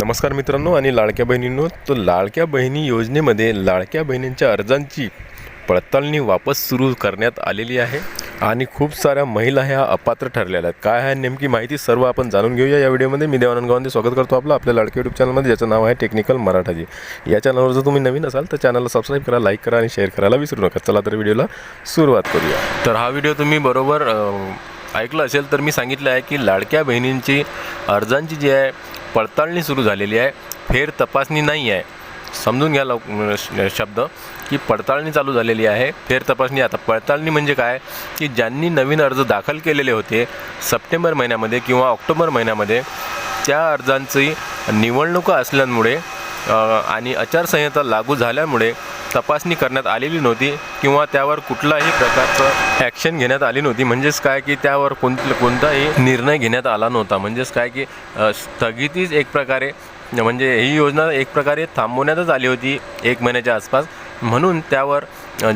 नमस्कार मित्रांनो आणि लाडक्या बहिणींनो तर लाडक्या बहिणी योजनेमध्ये लाडक्या बहिणींच्या अर्जांची पडताळणी वापस सुरू करण्यात आलेली आहे आणि खूप साऱ्या महिला ह्या अपात्र ठरलेल्या आहेत. काय आहे नेमकी माहिती सर्व आपण जाणून घेऊया. या व्हिडिओमध्ये मी देवानंद गावांचे स्वागत करतो आपलं. आपल्या लाडके यूट्यूब चॅनलमध्ये ज्याचं नाव आहे टेक्निकल मराठाजी. या चॅनलवर जर तुम्ही नवीन असाल तर चॅनलला सबस्क्राईब करा लाईक करा आणि शेअर करायला विसरू नका. चला तर व्हिडिओला सुरुवात करूया. तर हा व्हिडिओ तुम्ही बरोबर ऐकलं असेल तर मी सांगितलं आहे की लाडक्या बहिणींची अर्जांची जी आहे पडताळणी सुरू झालेली आहे. फेर तपासणी नाही आहे. समजून घ्या लव शब्द की पडताळणी चालू झालेली आहे. फेर तपासणी आता पडताळणी म्हणजे काय? की ज्यांनी नवीन अर्ज दाखल केलेले होते सप्टेंबर महिन्यामध्ये किंवा ऑक्टोबर महिन्यामध्ये त्या अर्जांची निवडणुका असल्यामुळे आणि आचारसंहिता लागू झाल्यामुळे तपासणी करण्यात आलेली नव्हती किंवा त्यावर कुठलाही प्रकारचं ॲक्शन घेण्यात आली नव्हती. म्हणजेच काय की त्यावर कोण कोणताही निर्णय घेण्यात आला नव्हता. म्हणजेच काय की स्थगितीच एक प्रकारे म्हणजे ही योजना एक प्रकारे थांबवण्यातच आली होती एक महिन्याच्या आसपास. म्हणून त्यावर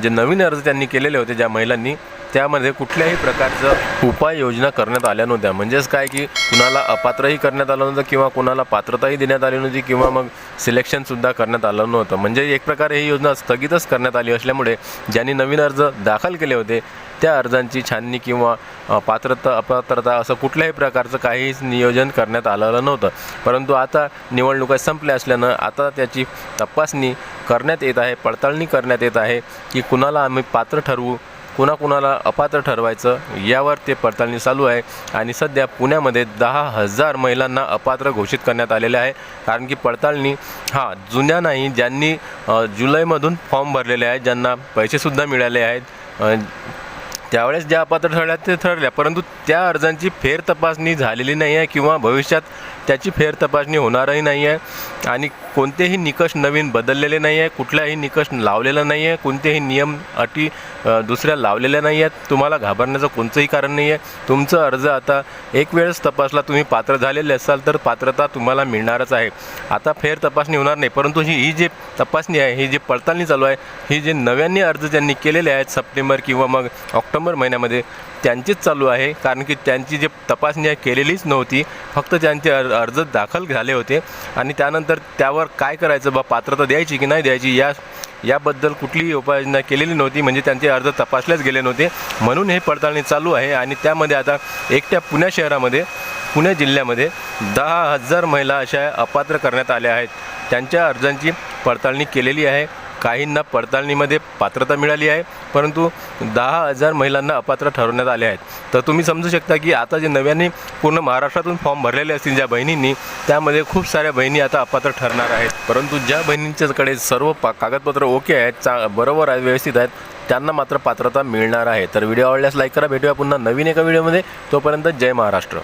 जे नवीन अर्ज त्यांनी केलेले होते ज्या महिलांनी त्यामध्ये कुठल्याही प्रकारचं उपाययोजना करण्यात आल्या नव्हत्या. म्हणजेच काय की कुणाला अपात्रही करण्यात आलं नव्हतं किंवा कुणाला पात्रताही देण्यात आली नव्हती किंवा मग सिलेक्शनसुद्धा करण्यात आलं नव्हतं. म्हणजे एक प्रकारे ही योजना स्थगितच करण्यात आली असल्यामुळे ज्यांनी नवीन अर्ज दाखल केले होते त्या अर्जांची छाननी किंवा पात्रता अपात्रता असं कुठल्याही प्रकारचं काहीच नियोजन करण्यात आलेलं नव्हतं. परंतु आता निवडणुका संपल्या असल्यानं आता त्याची तपासणी करण्यात येत आहे पडताळणी करण्यात येत आहे की कुणाला आम्ही पात्र ठरवू कुणाकुणाला अपात्र ठरवायचं यावर ते पडताळणी चालू आहे. आणि सध्या पुण्यामध्ये दहा हजार महिलांना अपात्र घोषित करण्यात आलेले आहे. कारण की पडताळणी हा जुन्या नाही ज्यांनी जुलैमधून फॉर्म भरलेले आहेत ज्यांना पैसेसुद्धा मिळाले आहेत त्यावेळेस ज्या अपात्र ठरल्या ते ठरल्या परंतु त्या अर्जांची फेर तपासणी झालेली नाही आहे किंवा भविष्यात त्याची फेर तपासणी होणारही नाही आहे आणि कोणतेही निकष नवीन बदललेले नाही आहे कुठलाही निकष लावलेला नाही आहे कोणतेही नियम अटी दुसऱ्या लावलेल्या नाही आहेत तुम्हाला घाबरण्याचं कोणतंही कारण नाही आहे तुमचं अर्ज आता एक वेळेस तपासला तुम्ही पात्र झालेले असाल तर पात्रता तुम्हाला मिळणारच आहे. आता फेर तपासणी होणार नाही परंतु ही ही जी तपासणी आहे ही जी पडताळणी चालू आहे ही जे नव्याने अर्ज ज्यांनी केलेले आहेत सप्टेंबर किंवा मग ऑक्टोबर महिन्यामध्ये त्यांचीच चालू आहे. कारण की त्यांची जी तपासणी आहे केलेलीच नव्हती. फक्त त्यांचे अर् अर्ज दाखल झाले होते. आणि त्यानंतर त्यावर काय करायचं बा पात्रता द्यायची की नाही द्यायची या याबद्दल कुठलीही उपाययोजना केलेली नव्हती. म्हणजे त्यांचे अर्ज तपासलेच गेले नव्हते. म्हणून हे पडताळणी चालू आहे. आणि त्यामध्ये आता एकट्या पुणे शहरामध्ये पुणे जिल्ह्यामध्ये दहा हजार महिला अशा अपात्र करण्यात आल्या आहेत. त्यांच्या अर्जांची पडताळणी केलेली आहे. काहींना पडताळणीमध्ये पात्रता मिळाली आहे परंतु दहा हजार महिलांना अपात्र ठरवण्यात आले आहेत. तर तुम्ही समजू शकता की आता जे नव्याने पूर्ण महाराष्ट्रातून फॉर्म भरलेले असतील ज्या बहिणींनी त्यामध्ये खूप साऱ्या बहिणी आता अपात्र ठरणार आहेत. परंतु ज्या बहिणींच्याकडे सर्व पा कागदपत्र ओके आहेत चा बरोबर आहेत व्यवस्थित आहेत त्यांना मात्र पात्रता मिळणार आहे. तर व्हिडिओ आवडल्यास लाईक करा भेटूया पुन्हा नवीन एका व्हिडिओमध्ये. तोपर्यंत जय महाराष्ट्र.